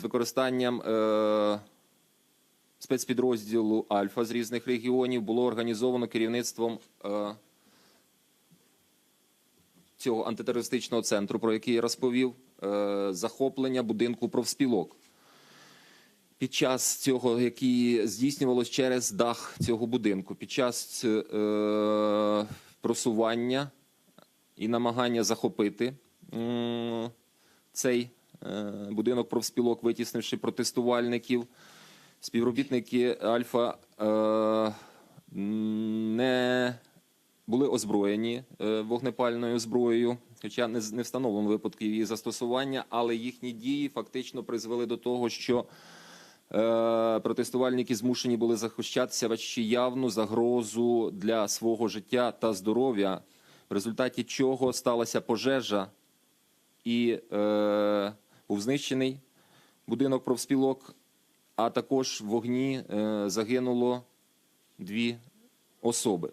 з використанням е, спецпідрозділу Альфа з різних регіонів було організовано керівництвом е, цього антитерористичного центру, про який я розповів, е, захоплення будинку профспілок. Під час цього, який здійснювалось через дах цього будинку, під час е, просування і намагання захопити м, цей е, будинок профспілок, витіснивши протестувальників, співробітники Альфа е, не були озброєні е, вогнепальною зброєю, хоча не, не встановлено випадків її застосування, але їхні дії фактично призвели до того, що е, протестувальники змушені були захищатися бачачи явну загрозу для свого життя та здоров'я, в результаті чого сталася пожежа і е, був знищений будинок профспілок, а також в вогні е, загинуло дві особи.